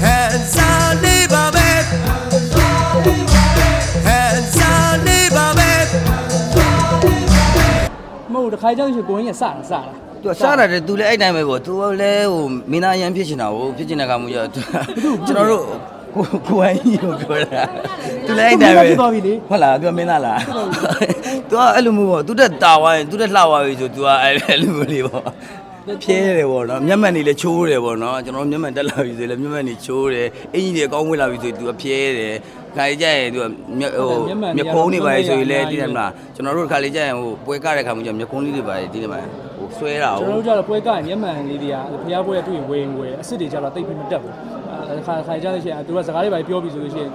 hands on လေးပါပဲ hands on လေးပါပဲမဟုတ်တခါကြောင့်ရှင်ကိုင်းရစတာစတာသူကစားရတယ်သူလည်းအဲ့တိုင်းပဲပေါ့သူကလည်းဟိုမင်းသားရန်ဖြစ်ချင်တာကိုဖြစ်ချင်တဲ့ကမှုရသူကျွန်တော်တို့ကိုကိုဝိုင်းကြီးကိုပြောတာသူလည်းအဲ့တိုင်းပဲဟုတ်လားသူကမင်းသားလားသူကအဲ့လိုမျိုးပေါ့သူတက်တာဝိုင်းသူတက်လှသွားပြီဆိုသူကအဲ့လိုမျိုးလေးပေါ့ ဖြဲတယ်ပေါ့နော်မျက်မှန်နေလည်းချိုးတယ်ပေါ့နော်ကျွန်တော်မျက်မှန်တက်လာပြီဆိုလည်းမျက်မှန်နေချိုးတယ်အင်ကြီးတွေအကောင်းဝင်လာပြီဆိုသူကဖြဲတယ်ခါလေးကြရင်သူကမျက်ဟိုမျက်ခုံးတွေပါဆိုရင်လည်းတည်တယ်မလားကျွန်တော်တို့ခါလေးကြရင်ဟိုပွဲကတဲ့ခါမှကျမျက်ခုံးလေးတွေပါတည်တယ်မလားဟိုဆွဲတာကျွန်ဟိုတော်တို့ကြတော့ပွဲကမျက်မှန်လေးတွေကဖျားပွဲတွေ့ရင်ဝယ်ရင်ဝယ်အစ်စ်တွေကြတော့တိတ်ပြီးမတက်ဘူးအဲခါခါကြလို့ရှိရင်သူကစကားလေးပါပြောပြီးဆိုလို့ရှိရင်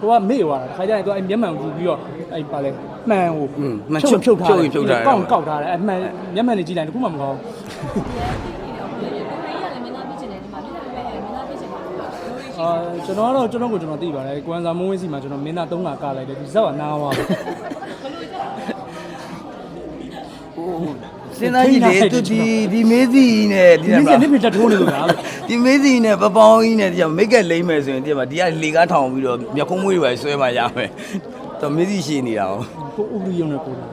ကိုကမေ့သွားတာခါကြရင်သူအဲ့မျက်မှန်ကိုယူပြီးတော့အဲ့ပါလဲမှန်ကိုဖြုတ်ထားကောက်ကောက်ထားတယ်အဲ့မှန်မျက်မှန်လေးကြည့်လိုက်တခုမှမကောင်း အာကျွန်တော်ကတော့ကျွန်တော်ကိုကျွန်တော်သိပါတယ်ကွမ်စာမုံဝင်းစီမှာကျွန်တော်မင်းသား၃ခါကလိုက်တယ်ဒီဇက်ကနားသွားတယ်စဉ်းစားကြည့်လေသူဒီဒီမေးစီနဲ့တည်ဒီတယ်မနေ့လားနေ့ပြတက်ထိုးနေလို့လားဒီမေးစီနဲ့ပပောင်းကြီးနဲ့တရားမိတ်ကက်လိမ့်မယ်ဆိုရင်တည်မှာဒီကလေကားထောင်ပြီးတော့မျက်ခုံးမွေးတွေပဲဆွဲမှရမယ်တော့မေးစီရှိနေတာ哦ကိုဥပဒေရုံနဲ့ပို့တာ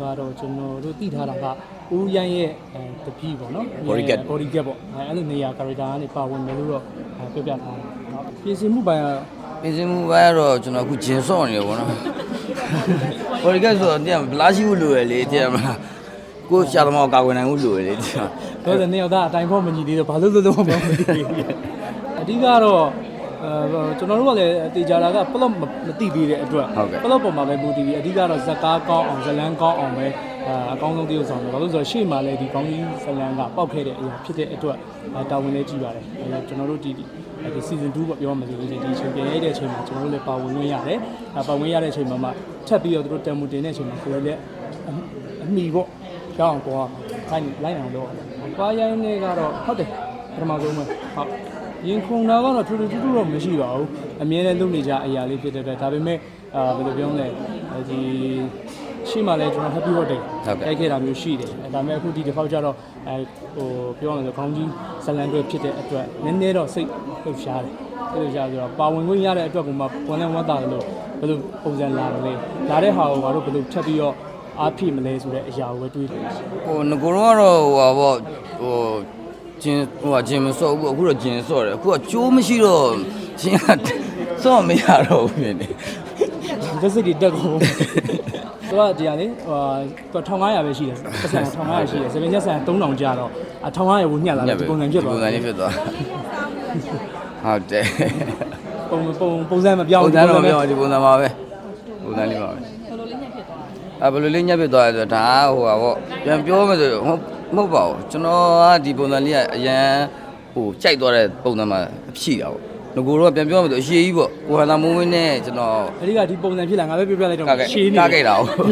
ကတော့ကျွန်တော်တို့သိထားတာကဦးရန်ရဲ့အဲတပီးပေါ့နော် body gap ပေါ့အဲအဲ့လိုနေရာ character ကနေပါဝင်မယ်လို့တော့ပြောပြထားတယ်ပြင်ဆင်မှုပိုင်းကတော့ပြင်ဆင်မှုပိုင်းကတော့ကျွန်တော်အခုဂျင်ဆော့နေတယ်ဗောနော်ဘော်ဒီကက်ဆိုတော့တည်ဘလားရှိဘူးလို့ရလေတည်မလားကိုရှာသမောကာကွယ်နိုင်ဘူးလို့ရလေတည်တော့တဲ့နေရောက်သားအတိုင်းဖို့မညီသေးတော့ဘာလို့လို့တော့မပြောမသိဘူးအဓိကတော့အဲ ကျွန်တော်တို့ကလည်းတေချာတာကပလော့မသိသေးတဲ့အတွက်ပလော့ပေါ်မှာပဲမူတည်ပြီးအဓိကတော့ဇက်ကားကောင်းအောင်ဇလန်းကောင်းအောင်ပဲအကောင်းဆုံးတရုပ်ဆောင်တယ်ဘာလို့ဆိုတော့ရှေ့မှာလည်းဒီကောင်းကြီးဇလန်းကပောက်ခဲ့တဲ့အရာဖြစ်တဲ့အတွက်တာဝန်လေးကြည့်ပါတယ်အဲကျွန်တော်တို့ဒီဒီ season 2ပေါ့ပြောမှဆိုလို့ရှိရင်ဒီအချိန်ပြန်ရိုက်တဲ့အချိန်မှာကျွန်တော်တို့လည်းပါဝင်ဝင်ရတယ်ပါဝင်ရတဲ့အချိန်မှာမှထပ်ပြီးတော့တို့တန်မူတင်တဲ့အချိန်မှာကိုယ်လည်းအမိပေါ့ကြောင်းပေါ်ခိုင်းလိုက်အောင်တော့ပါရိုင်းနေကတော့ဟုတ်တယ်ပထမဆုံးပဲဟုတ် ရင်ခုန်တာကတော့ထူးထူးထူးထူးတော့မရှိပါဘူးအမြဲတမ်းလုပ်နေကြအရာလေးဖြစ်တဲ့အတွက်ဒါပေမဲ့အာဘယ်လိုပြောမလဲဒီရှိမှလည်းကျွန်တော် happy birthday တိုက်ခဲ့တာမျိုးရှိတယ်ဒါပေမဲ့အခုဒီတစ်ခေါက်ကျတော့အဲဟိုပြောရမယ်ဆိုခေါင်းကြီးဇလန်တွေဖြစ်တဲ့အတွက်နည်းနည်းတော့စိတ်လှုပ်ရှားတယ်လှုပ်ရှားဆိုတော့ပါဝင်ခွင့်ရတဲ့အတွက်ကိုမှဝန်လန်းဝတ်တာလို့ဘယ်လိုပုံစံလာလဲလာတဲ့ဟာကိုငါတို့ဘယ်လိုဖြတ်ပြီးတော့အားဖြည့်မလဲဆိုတဲ့အရာကိုပဲတွေးတယ်ဟိုငကိုတော့ကတော့ဟိုပါဗောဟို ဂျင်ဟိုကဂျင်မဆော့ဘူးအခုတော့ဂျင်ဆော့တယ်အခုကကျိုးမရှိတော့ဂျင်ကဆော့မရတော့ဘူးဖြစ်နေလက်စစ်တွေတက်ကုန်သူကဒီဟာလေဟိုသူ1500ပဲရှိတယ်ပတ်စံ1500ရှိတယ်စပင်းချက်ဆန်3000ကျတော့အ1500ကိုညှက်လာတယ်ဒီပုံစံဖြစ်သွားပုံစံလေးဖြစ်သွားဟုတ်တယ်ပုံပုံပုံစံမပြောင်းပုံဘူးစံတော့မပြောဒီပုံစံပါပဲပုံစံလေးပါပဲဘယ်လိုလေးညက်ဖြစ်သွားလဲဆိုတော့ဒါဟိုပါဗောပြန်ပြောမယ်ဆိုဟုတ် မဟုတ်ပါဘူးကျွန်တော်ကဒီပုံစံလေးကအရန်ဟိုကြိုက်သွားတဲ့ပုံစံမှာအဖြစ်တာဗော ငကိုတော့ပြန်ပြောမယ်ဆိုအရှိကြီးပေါ့ကိုဟန်သာမိုးဝင်းနဲ့ကျွန်တော် အဓိကဒီပုံစံဖြစ်လာငါပဲပြောပြလိုက်တော့ကဲကဲရှင်းနေကဲခဲ့တာဟုတ်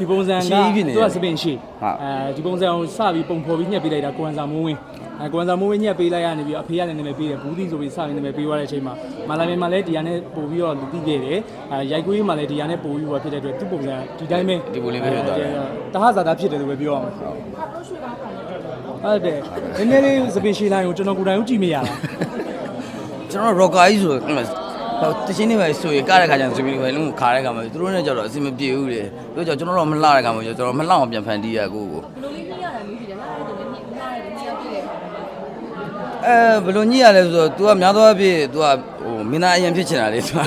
ဒီပုံစံကရှင်းဖြစ်နေတယ်သူကစပင်ရှေ့ဟုတ် အဲဒီပုံစံကိုစပြီးပုံဖော်ပြီးညှက်ပေးလိုက်တာကွမ်စာမိုးဝင်းအဲကွမ်စာမိုးဝင်းညှက်ပေးလိုက်ရနေပြီးတော့အဖေကလည်းနာမည်ပေးတယ်ဘူးသီဆိုပြီးစပြီးနာမည်ပေးသွားတဲ့အချိန်မှာမာလာမင်းမှာလည်းဒီဟာနဲ့ပို့ပြီးတော့လူသိခဲ့တယ်အဲရိုက်ကွေးမှာလည်းဒီဟာနဲ့ပို့ပြီးတော့ဖြစ်တဲ့အတွက်သူ့ပုံစံဒီတိုင်းပဲဒီပုံလေးပဲဖြစ်သွားတယ်တဟဇာတာဖြစ်တယ်လို့ပဲပြောရမှာဟုတ်တယ်နည်းနည်းလေးစပင်ရှေ့လိုင်းကိုကျွန်တော်ကိုယ်တိုင်ကိုကြည့်မရတာ ကျွန်တော်ရော့ကာကြီးဆိုတော့ဟိုတချင်းနေပဲဆိုရင်ကားတဲ့ခါကျရင်စပင်းတွေလုံးခါတဲ့ခါမှာသူတို့နဲ့ကြတော့အဆင်မပြေဘူးလေသူတို့ကြောင့်ကျွန်တော်တော့မလှတဲ့ခါမှာကျွန်တော်မလှအောင်ပြန်ဖန်တီးရကိုကို ဘလိုလေးညရတာမျိုးရှိတယ်လားအဲ့ဒါလည်းညညရတယ်ညရပြည့်တယ် အဲဘယ်လိုညိရလဲဆိုတော့ तू ကများသောအားဖြင့် तू ကဟိုမင်းသားအရင်ဖြစ်ချင်တာလေ तू က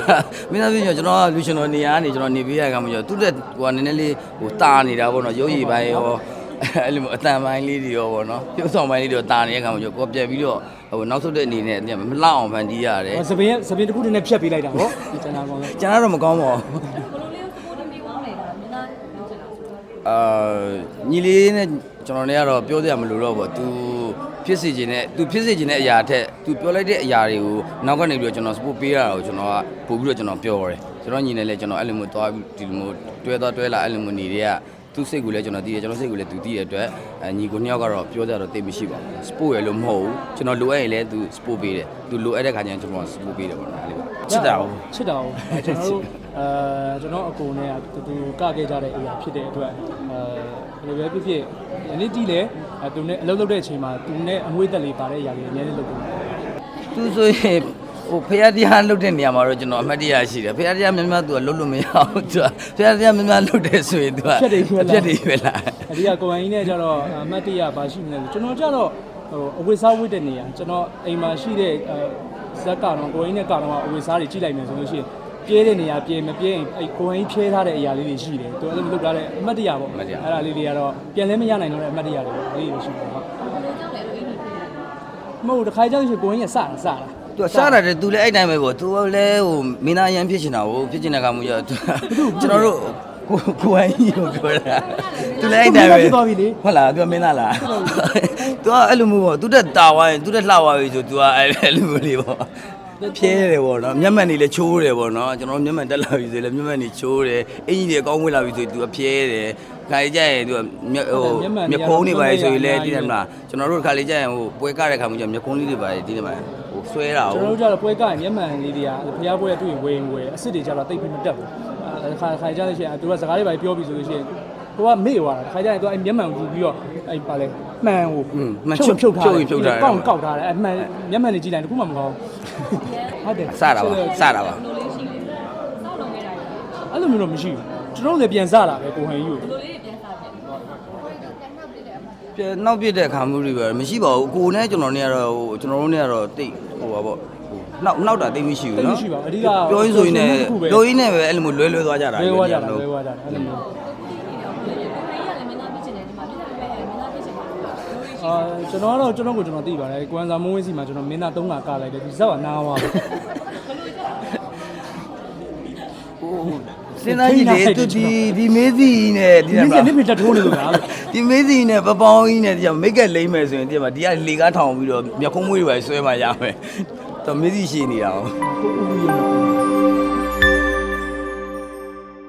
မင်းသားဖြစ်ချင်ကျွန်တော်ကလူရှင်တော်နေရာကနေကျွန်တော်နေပေးရတဲ့ခါမှာကျတော့သူ့တဲ့ဟိုကနည်းနည်းလေးဟိုတာနေတာပေါ့နော်ရုပ်ရည်ပိုင်းရောအဲ့လိုမျိုးအတန်ပိုင်းလေးတွေရောပေါ့နော်ပြုတ်ဆောင်ပိုင်းလေးတွေရောတာနေတဲ့ခါမှာကျတော့ကိုယ်ပြန်ပြီးတော့ ဟိုနောက်ဆုတ်တဲ့အနေနဲ့မလှအောင်ဖန်တီးရတယ် စပင်စပင်တစ်ခုတည်းနဲ့ဖြတ်ပေးလိုက်တာဟောဒီကျန်တာကောင်းလဲ ကျွန်တော်တော့မကောင်းပါဘူး ဘလိုလေးကိုကိုတင်ပြီးကောင်းနေတာမင်းသားပြောချင်တာဆိုတော့ အာညီလေးနဲ့ကျွန်တော်လည်းကတော့ပြောစရာမလိုတော့ဘူး तू ဖြစ်စေခြင်းနဲ့ तू ဖြစ်စေခြင်းတဲ့အရာထက် तू ပြောလိုက်တဲ့အရာတွေကိုနောက်ကနေပြီးတော့ကျွန်တော် support ပေးရတာကိုကျွန်တော်ကပို့ပြီးတော့ကျွန်တော်ပြောရဲကျွန်တော်ညီနဲ့လည်းကျွန်တော်အဲ့လိုမျိုးသွားပြီးဒီလိုမျိုးတွဲသွားတွဲလာအဲ့လိုမျိုးနေတွေက သူ့စိတ်ကိုလည်းကျွန်တော်သိတယ်ကျွန်တော်စိတ်ကိုလည်းသူသိတဲ့အတွက်ညီကိုနှစ်ယောက်ကတော့ပြောကြတော့တိတ်မရှိပါဘူး sport ရလို့မဟုတ်ဘူးကျွန်တော်လိုအပ်ရင်လည်းသူ sport ပေးတယ်သူလိုအပ်တဲ့ခါကျရင်ကျွန်တော် sport ပေးတယ်ပေါ့နော်အဲ့လိုချစ်တာဟုတ်ချစ်တာဟုတ်ကျွန်တော်တို့အဲကျွန်တော်အကိုနဲ့တူတူကခဲ့ကြတဲ့အရာဖြစ်တဲ့အတွက်အဲဘယ်လိုပဲဖြစ်ဖြစ်ယနေ့တိလည်းသူနဲ့အလုပ်လုပ်တဲ့အချိန်မှာသူနဲ့အမွေးသက်လေးပါတဲ့အရာတွေအများကြီးလုပ်ကုန်တယ်သူဆိုရင် ဟိုဖရာတရားလှုပ်တဲ့နေရာမှာတော့ကျွန်တော်အမှတ်တရရှိတယ်ဖရာတရားများများသူကလှုပ်လို့မရဘူးသူကဖရာတရားများများလှုပ်တယ်ဆိုရင်သူကဖြတ်တယ်ဖြတ်လားဖြတ်တယ်ပဲလားအဒီကကိုယ်အင်းနဲ့ကျတော့အမတ်တရပါရှိနေတယ်ကျွန်တော်ကျတော့ဟိုအဝိစားဝိတဲ့နေရာကျွန်တော်အိမ်မှာရှိတဲ့အဲဇက်ကတော့ကိုယ်အင်းနဲ့ကတော့အဝိစားတွေကြည့်လိုက်မယ်ဆိုလို့ရှိရင်ပြဲတဲ့နေရာပြဲမပြဲရင်အဲကိုယ်အင်းဖြဲထားတဲ့အရာလေးတွေရှိတယ်သူအဲ့လိုလုပ်ထားတဲ့အမတ်တရပေါ့အဲ့ဒါလေးတွေကတော့ပြန်လဲမရနိုင်တော့တဲ့အမတ်တရတွေပေါ့အဲ့ဒီလိုရှိတယ်ဟုတ်ဘယ်လိုကြောင့်လဲလို့အိမ်ကြီးပြင်တယ်မဟုတ်တစ်ခါကြောင့်ရှိကိုယ်အင်းရစတာစတာ သူကစားရတယ်သူလည်းအဲ့တိုင်းပဲပေါ့သူကလည်းဟိုမင်းသားရန်ဖြစ်ချင်တာကိုဖြစ်ချင်တဲ့ကမှုရသူကျွန်တော်တို့ကိုကိုဟန်ကြီးကိုပြောတာသူလည်းအဲ့တိုင်းပဲဟုတ်လားသူကမင်းသားလားသူကအဲ့လိုမျိုးပေါ့သူတက်တာဝိုင်းသူတက်လှသွားပြီဆိုသူကအဲ့လိုမျိုးလေးပေါ့ ဖြဲတယ်ပေါ့နော်မျက်မှန်တွေလည်းချိုးတယ်ပေါ့နော်ကျွန်တော်မျက်မှန်တက်လာပြီဆိုလည်းမျက်မှန်တွေချိုးတယ်အင်ကြီးတွေအကောင်းဝင်လာပြီဆိုသူကဖြဲတယ်ခါလေးကြရင်သူကမျက်ဟိုမျက်ခုံးတွေပါဆိုရင်လည်းတည်တယ်မလားကျွန်တော်တို့ခါလေးကြရင်ဟိုပွဲကားတဲ့ခါမှကျမျက်ခုံးလေးတွေပါတည်တယ်မလားဟိုဆွဲတာကျွန်ဟုတ်တော်တို့ကျတော့ပွဲကမျက်မှန်လေးတွေကဖျားပွဲတွေ့ရင်ဝေရင်ဝေအစ်စ်တွေကျတော့တိတ်ပြီးမတက်ဘူးအဲခါခါကြလို့ရှိရင်သူကစကားလေးပါပြောပြီးဆိုလို့ရှိရင် ကိုကမေ့သွားတာခါကြရင်သူကအဲ့မျက်မှန်ကိုယူပြီးတော့အဲ့ပါလေမှန်ကိုဖြုတ်ဖြုတ်ထားကောက်ကောက်ထားတယ်အဲ့မှန်မျက်မှန်တွေကြည့်လိုက်တခုမှမကောင်းဟုတ်တယ်စတာပါစတာပါဘယ်လိုလေးရှိလဲစောက်လုံးခဲ့တာလေအဲ့လိုမျိုးတော့မရှိဘူးကျွန်တော်လည်းပြန်စတာပဲကိုဟန်ကြီးကိုဘယ်လိုလေးပြန်စားပြန်ပြန်နောက်ပြစ်တဲ့ခါမှုတွေပဲမရှိပါဘူးကိုနဲ့ကျွန်တော်နဲ့ကတော့ဟိုကျွန်တော်တို့နဲ့ကတော့တိတ်ဟိုပါပေါ့ဟိုနောက်နောက်တာတိတ်မရှိဘူးနော်ပြောရင်းဆိုရင်လည်းပြောရင်းနဲ့ပဲအဲ့လိုမျိုးလွဲလွဲသွားကြတာလွဲသွားကြတာလွဲသွားကြတာအဲ့လိုမျိုး ခိုင်းရတယ်မင်းသားပြချင်တယ်ဒီမှာပြချင်တယ်မင်းသားပြချင်တယ်ဘယ်လိုလေးရှိ အာကျွန်တော်ကတော့ကျွန်တော်ကိုကျွန်တော်သိပါတယ်ကွမ်စာမိုးဝင်းစီမှာကျွန်တော်မင်းသား၃ခါကလိုက်တယ်ဒီဇက်ကနားသွားတယ်ဟိုစဉ်းစားကြည့်လေသူဒီဒီမေးစီနဲ့ဒီဒီနေ့နေ့ပြတက်ထိုးနေလို့လားလို့ဒီမေးစီနဲ့ပပောင်းကြီးနဲ့ဒီကမိတ်ကလိမ့်မယ်ဆိုရင်ဒီမှာဒီကလေကားထောင်ပြီးတော့မျက်ခုံးမွေးတွေပဲဆွဲမှရမယ်တော့မေးစီရှိနေတာ哦ကိုဦးကြီး